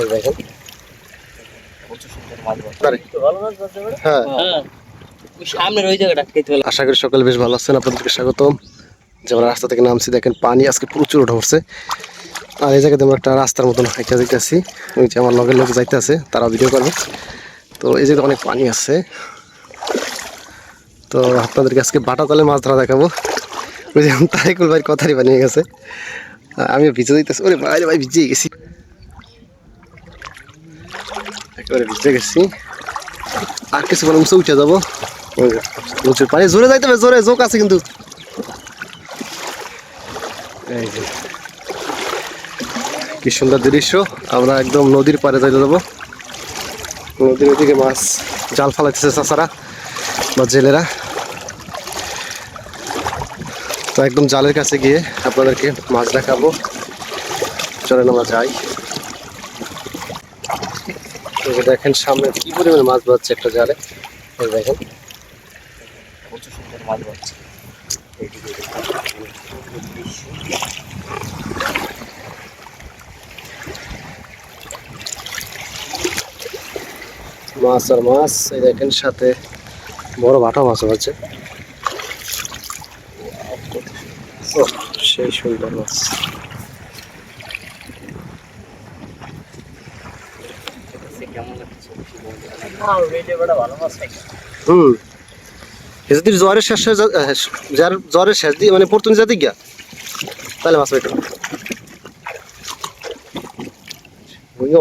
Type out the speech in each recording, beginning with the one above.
এই দেখেন প্রচুর সুন্দর মাছ বাড়ছে। দাঁড়ে। হ্যাঁ। হ্যাঁ ওই সামনের ওই জায়গাটা খেতে হলো। আশা করি সকালে বেশ ভালো আছেন। আপনাদেরকে স্বাগতম। যে আমরা রাস্তা থেকে নামছি দেখেন পানি আজকে প্রচুর উঠে আর এই জায়গাতে আমরা একটা রাস্তার মতন হাইটা যাইতেছি ওই যে আমার লগের লোক যাইতে আছে তারা ভিডিও করবে। তো এই জায়গাতে অনেক পানি আছে। তো আপনাদেরকে আজকে বাটা তলে মাছ ধরা দেখাবো। ওই যে তারিকুল ভাই কথারই বানিয়ে গেছে। আমি ভিজে দিতেছি ওরে বাইরে ভাই ভিজে গেছি। একেবারে ভিজে গেছি। আর কিছু বলে উঠে যাব। প্রচুর পানি জোরে যাইতে হবে জোরে জোক আছে কিন্তু। এই যে। কি সুন্দর দৃশ্য। আমরা একদম নদীর পাড়ে যাইতে যাব। নদীর ওদিকে মাছ। জাল ফালাইতেছে চাষারা বা জেলেরা। তো একদম জালের কাছে গিয়ে আপনাদেরকে মাছ দেখাবো। চলেন আমরা যাই। দেখেন সামনে কি পরিমাণে মাছ বাজছে একটা জালে? দেখেন। প্রচুর সুন্দর মাছ বাড়ছে। মাছ আর মাছ এই দেখেন সাথে বড় ভাটা মাছ আছে সেই সুন্দর মাছ। হুম। যদি জ্বরের শেষ যা- আহ, যার জ্বরের শেষ দিয়ে মানে পর্তুন যাতে গিয়া? তাহলে মাছ বুঝে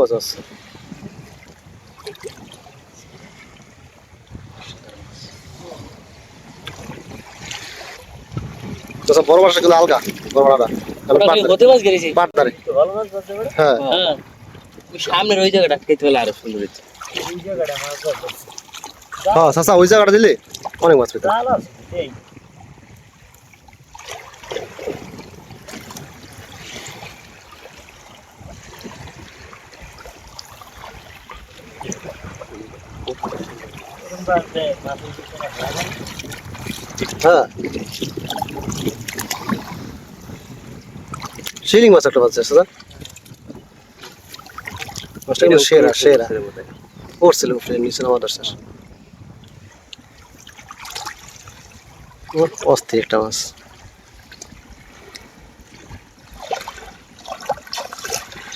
বড় মাছটা কিন্তু আলগা বড় মাছটা মাছ হ্যাঁ। হ্যাঁ। ওই জায়গাটা খেতে হলে আরও সুন্দর হচ্ছে হ্যাঁ চাচা ওই জায়গাটা দিলে অনেক মাছ পেতাম হ্যাঁ শিলিং মাছ একটা মাছ আছে মাছটা কিন্তু সেরা সেরা নিচে নামার রাস্তা অস্থির একটা মাছ।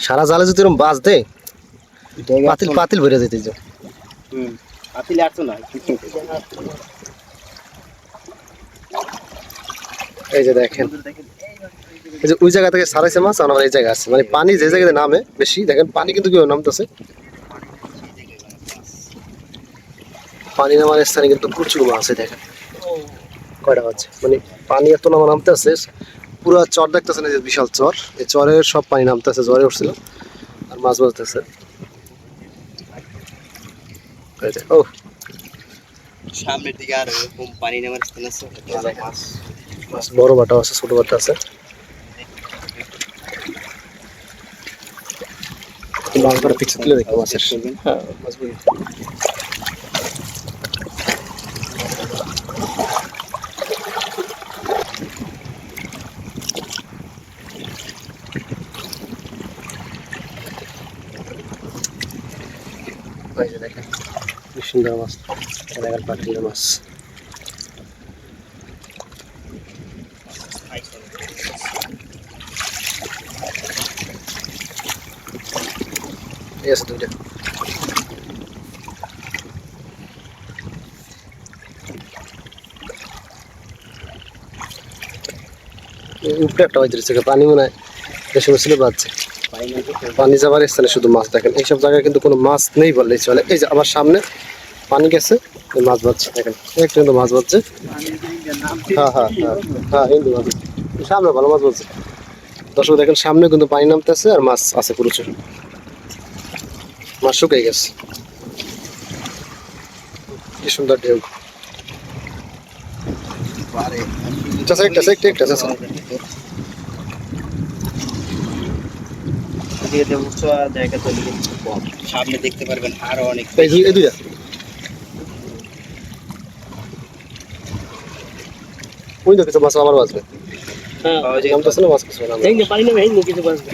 সারা জালে যদি এরকম বাজ দে পাতিল পাতিল ভরে যেতে যে পাতিল আটতো না এই যে দেখেন এই যে ওই জায়গা থেকে সারাইছে মাছ আর আমরা এই জায়গায় আছে। মানে পানি যে জায়গাতে নামে বেশি দেখেন পানি কিন্তু কেউ নামতেছে। পানি নামার স্থানে কিন্তু প্রচুর মাছ আছে দেখেন। কয়টা আছে মানে পানি এত নামা নামতে আছে পুরো চর দেখতেছেন এই যে বিশাল চর। এই চরের সব পানি নামতেছে জ্বরে উঠছিল আর মাছ বাজতেছে ও। সামনের দিকে আর এরকম পানি নেওয়ার স্থান আছে মাছ। মাছ বড় বাটা আছে ছোট বাটা আছে। মাছ তুলে দেখো মাছের। হ্যাঁ মাছগুলি সুন্দর মাছ। দেখেন মাছ। এই আছে উপরে একটা রয়েছে, পানি মনে হয় বেশি বেশি বাজছে পানি যাবার স্থানে শুধু মাছ দেখেন। এইসব জায়গায় কিন্তু কোনো মাছ নেই বললেই চলে এই যে আবার সামনে পানি গেছে মাছ বাজছে দেখেন। একটু কিন্তু মাছ বাজছে হ্যাঁ হ্যাঁ হ্যাঁ হ্যাঁ সামনে ভালো মাছ বাজছে দর্শক, দেখেন, সামনে কিন্তু পানি নামতেছে আর মাছ আছে প্রচুর মাছ শুকিয়ে গেছে। কি সুন্দর ঢেউ। একটা একটা একটা চাচা এদিকে উঁচু জায়গা তৈরি এদিকে কম। সামনে দেখতে পারবেন আরও অনেক দুইটা। ওই তো কিছু মাছ আমার বাঁচবে হ্যাঁ কিছু পানি নেবে কিছু বাঁচবে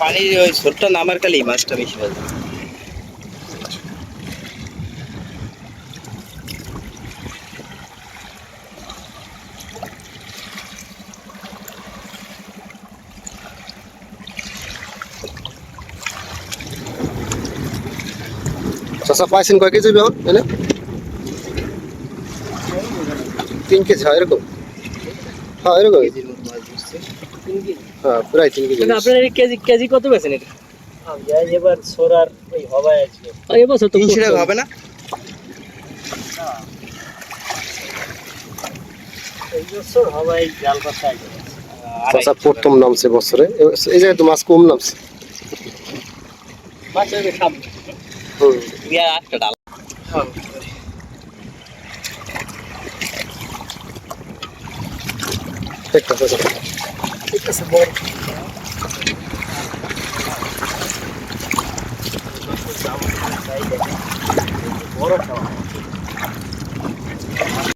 পানির ওই স্রোতটা নামার কালেই মাছটা বেশি ভালো চাষা পাইছেন কয় কেজি এখন এনে? তিন কেজি হয় এরকম। হ্যাঁ এরকম। মাছ ধরছে। হ্যাঁ প্রায় তিন কেজি। আপনার এই কেজি কেজি কত বেছেন এটা? এবার সোরার ওই হবাই আছে। এবছর তো তিনশো টাকা হবে না? চাষা প্রথম নামছে বছরে। এই জায়গায় তো মাছ কম নামছে। মাছের হুম। দিয়া আটটা ডাল।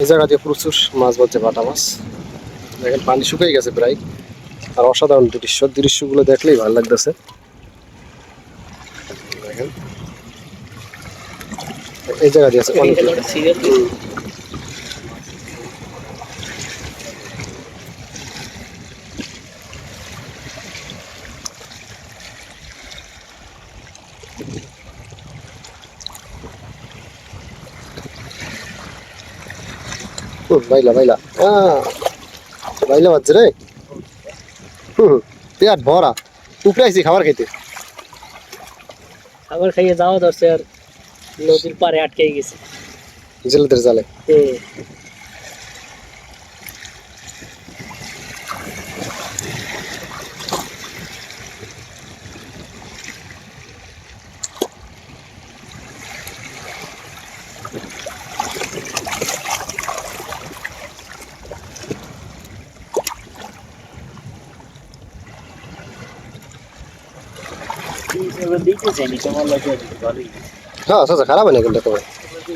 এই জায়গা দিয়ে প্রচুর মাছ বলছে বাটা মাছ। দেখেন, পানি শুকিয়ে গেছে প্রায়। আর অসাধারণ দৃশ্য। দৃশ্যগুলো দেখলেই ভালো লাগতেছে। এই জায়গা দিয়ে আছে অনেক সিরিয়াল হুম, বাইলা বাইলা আহ, বাইলা বাজছে রে হুম পেট ভরা উপরে আইছি খাবার খেতে খাবার খাইয়ে যাওয়া ধরছে আর নদীর পারে আটকে গেছে জেলেদের জালে হুম। এবার দিতে চাইনি তোমার লাগে ভালোই হ্যাঁ আচ্ছা আচ্ছা খারাপ হয় না কিন্তু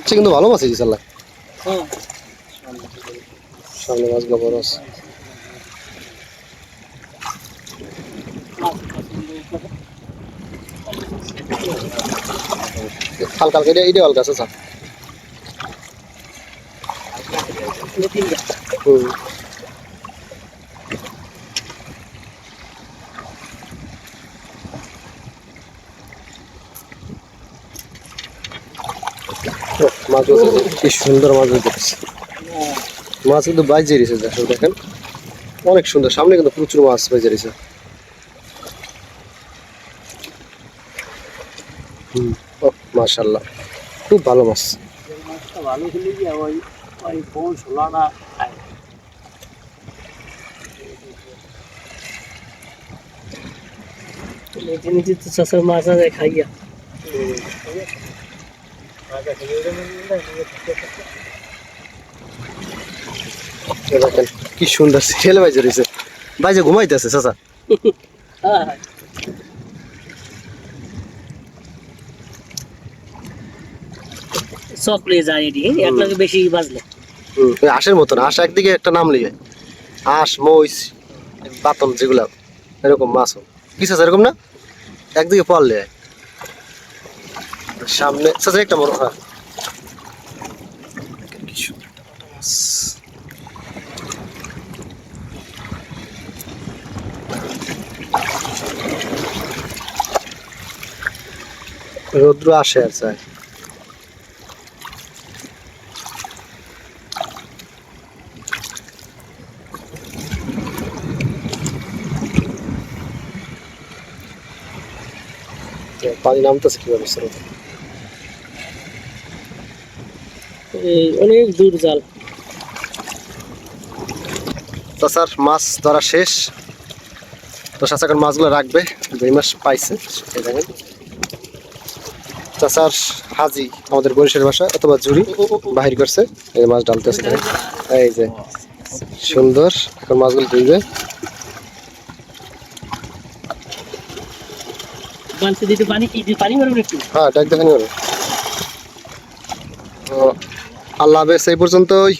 সে কিন্তু ভালো মাছ হয়েছে আল্লাহ। সামনে মাছগুলো বড় আছে। হালকা হালকা এটা এটা হালকা আছে আচ্ছা। হুম। মাছ কি সুন্দর মাছ দেখছি। মাছ কিন্তু বাইজে রয়েছে দেখেন দেখেন। অনেক সুন্দর। সামনে কিন্তু প্রচুর মাছ বাইজে রয়েছে। হুম, ও মাশাল্লাহ খুব ভালো মাছ। মাছ খাইয়া। কি সুন্দর সিরিয়াল বাইজে রয়েছে বাইজে ঘুমাইতেছে চাচা। চকলে যায় এটি এক লাগে বেশি বাজলে। হুম মতন আঁশ একদিকে একটা নাম লিয়ে। আঁশ মইস বাতন যেগুলা এরকম মাছ। কি চাচা এরকম না? একদিকে পড়লে সামনে চাচা একটা হ্যাঁ। রৌদ্র আসে আর যায় পানি নামতেছে কীভাবে স্রোত এই অনেক দূর জাল। চাচার মাছ ধরা শেষ। তো চাচা এখন মাছগুলো রাখবে দুই মাস পাইছে দেখেন। চাচার হাজি আমাদের বরিশালের ভাষা অথবা জুড়ি বাহির করছে এই মাছ ডালতেছে দেখেন। এই যে সুন্দর এখন মাছগুলো একটু। হ্যাঁ ডাক দেখানি তো আল্লাহ হাফেজ এই পর্যন্তই।